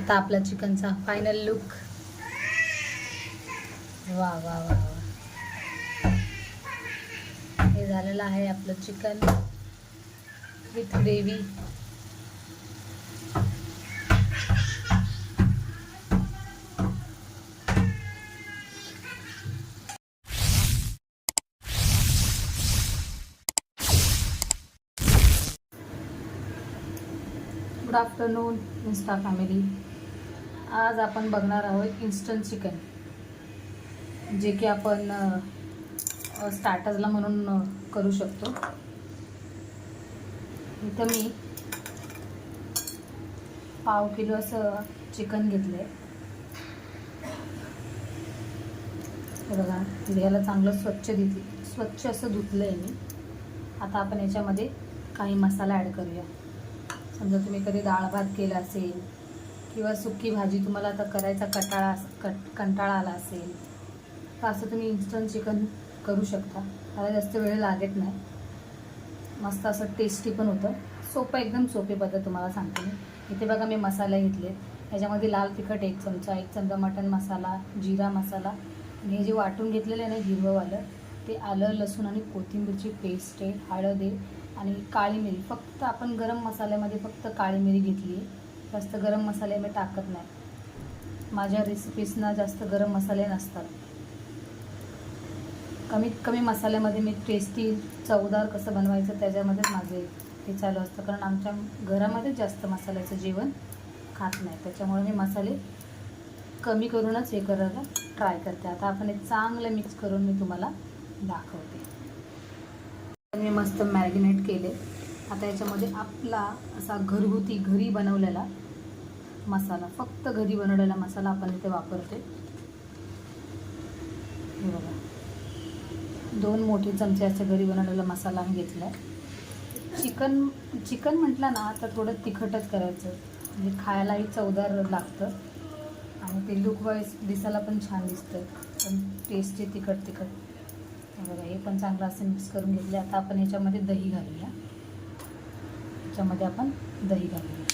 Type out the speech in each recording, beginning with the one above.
आता आपल्या चिकनचा final look वा वा वा वा. हे झालेलं आहे आपलं chicken with gravy good afternoon insta family आज आपण बघणार आहोत इन्स्टंट चिकन जे की आपण स्टार्टर्सला म्हणून करू शकतो. इथं मी पाव किलो असं चिकन घेतलं आहे बघा ह्याला चांगलं स्वच्छ धुतली स्वच्छ असं धुतलं आहे मी. आता आपण याच्यामध्ये काही मसाला ॲड करूया. समजा तुम्ही कधी डाळ भात केला असेल किंवा सुकी भाजी तुम्हाला आता करायचा कटाळा अस- कट कंटाळा आला असेल तर असं तुम्ही इन्स्टंट चिकन करू शकता. त्याला जास्त वेळ लागत नाही. मस्त असं टेस्टी पण होतं. सोपं एकदम सोपी पद्धत तुम्हाला सांगते मी. इथे बघा मी मसाले घेतले याच्यामध्ये लाल तिखट एक चमचा एक चमचा मटन मसाला जिरा मसाला. आणि हे जे वाटून घेतलेलं आहे ना हिरवंवालं ते आलं लसूण आणि कोथिंबीरची पेस्ट आहे हळद आहे आणि काळी मिरी. फक्त आपण गरम मसाल्यामध्ये फक्त काळी मिरी घेतली आहे. जास्त गरम मसाले मी टाकत नाही. माझ्या रेसिपीजना जास्त गरम मसाले नसतात. कमीत कमी मसाल्यामध्ये मी टेस्टी चवदार कसं बनवायचं त्याच्यामध्येच माझे हे चालू असतं. कारण आमच्या घरामध्येच जास्त मसाल्याचं जेवण खात नाही. त्याच्यामुळे मी मसाले कमी करूनच हे करायला ट्राय करते. आता आपण हे चांगलं मिक्स करून मी तुम्हाला दाखवते. मी मस्त मॅरिनेट केले. आता याच्यामध्ये आपला असा घरगुती घरी बनवलेला मसाला फक्त घरी बनवलेला मसाला आपण इथे वापरते हे बघा. दोन मोठे चमचे असे घरी बनवलेला मसाला आम्ही घेतला आहे चिकन चिकन म्हटलं ना तर थोडं तिखटच करायचं. म्हणजे खायलाही चवदार लागतं. आणि ते लुकवाईज दिसायला पण छान दिसतं. पण टेस्टी तिखट तिखट. हे बघा हे पण चांगलं असं मिक्स करून घेतले आता आपण याच्यामध्ये दही घालूया. याच्यामध्ये आपण दही घालूया.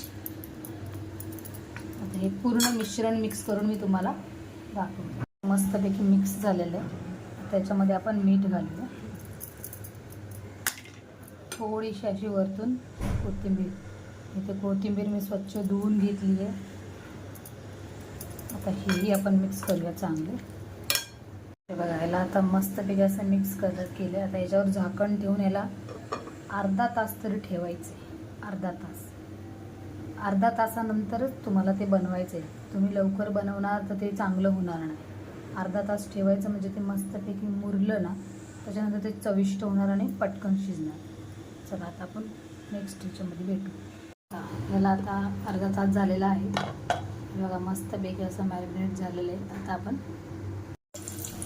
आता हे पूर्ण मिश्रण मिक्स करून मी तुम्हाला दाखवते. मस्तपैकी मिक्स झालेलं आहे. त्याच्यामध्ये आपण मीठ घालूया. थोडीशी अशी वरतून कोथिंबीर. इथे कोथिंबीर मी स्वच्छ धुवून घेतली आहे. आता हेही आपण मिक्स करूया चांगले. हे बघा याला आता मस्तपैकी असं मिक्स करत केलं आता याच्यावर झाकण ठेवून याला अर्धा तास तरी ठेवायचे अर्धा तास. अर्धा तासानंतरच तुम्हाला ते बनवायचं आहे तुम्ही लवकर बनवणार तर ते चांगलं होणार नाही. अर्धा तास ठेवायचं म्हणजे ते मस्तपैकी मुरलं ना त्याच्यानंतर ते चविष्ट होणार आणि पटकन शिजणार. चला आता आपण नेक्स्ट याच्यामध्ये भेटू. याला आता अर्धा तास झालेला आहे. बघा मस्तपैकी असं मॅरिनेट झालेलं आहे. आता आपण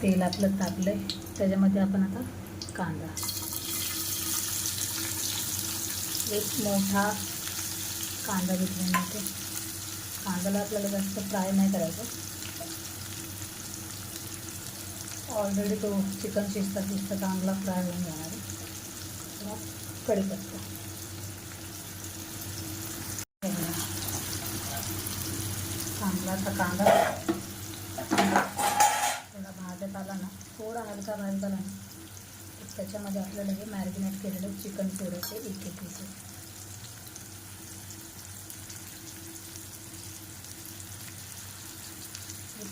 तेल आपलं तापलं आहे त्याच्यामध्ये आपण आता कांदा. एक मोठा कांदा घेतल्यानंतर कांद्याला आपल्याला जास्त फ्राय नाही करायचं. ऑलरेडी तो चिकन शिजता शिजता चांगला फ्राय होऊन जाणार आहे. थोडा कढीपत्ता कांदाचा कांदा. थोडा भाजत आला ना थोडा हलका भाजत आला ना त्याच्यामध्ये आपल्याला हे मॅरिनेट केलेलं चिकन सोडायचं एक एक पीस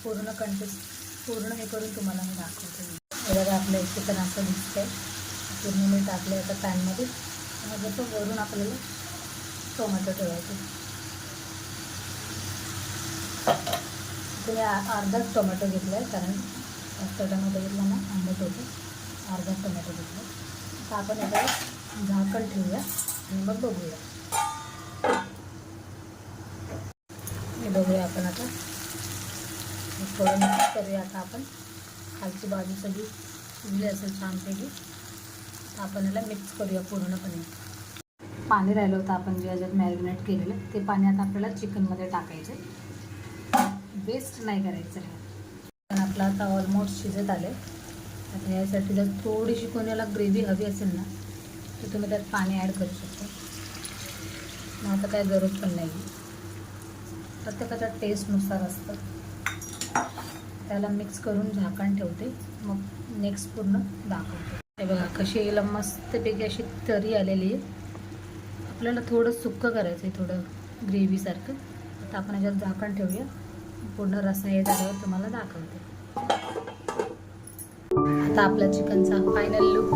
पूर्ण कंटेस पूर्ण हे करून तुम्हाला मी दाखवते. हे बघा आपलं चिकन असं दिसतंय. पूर्ण मी टाकलं आता पॅनमध्ये. मग जसं वरून आपल्याला टोमॅटो ठेवायचे. तुम्ही अर्धाच टोमॅटो घेतला आहे कारण जास्त टोमॅटो घेतला ना आंबट होतं. अर्धा टोमॅटो घेतला. आता आपण याला झाकण ठेवूया आणि मग बघूया. हे बघूया आपण आता. थोडं मिक्स करूया आता आपण. खालची बाजू सगळी शिजली असेल छानपैकी. तर आपण याला मिक्स करूया पूर्णपणे. पाणी राहिलं होतं आपण जे याच्यात मॅरिनेट केलेलं ते पाणी आता आपल्याला चिकनमध्ये टाकायचं वेस्ट नाही करायचं. आहे पण आपलं आता ऑलमोस्ट शिजत आले आता यासाठी जर थोडीशी कोणाला ग्रेव्ही हवी असेल ना तर तुम्ही त्यात पाणी ॲड करू शकता. मग आता काय गरज पण नाही. प्रत्येकाच्या टेस्टनुसार असतं. त्याला मिक्स करून झाकण ठेवते. मग नेक्स्ट पूर्ण दाखवते. हे बघा कशी याला मस्तपैकी अशी तरी आलेली आहे. आपल्याला थोडं सुक्कं करायचं आहे थोडं ग्रेव्हीसारखं आता आपण याच्यात झाकण ठेवूया. पूर्ण रसा हे झाल्यावर तुम्हाला दाखवते. आता आपला चिकनचा फायनल लुक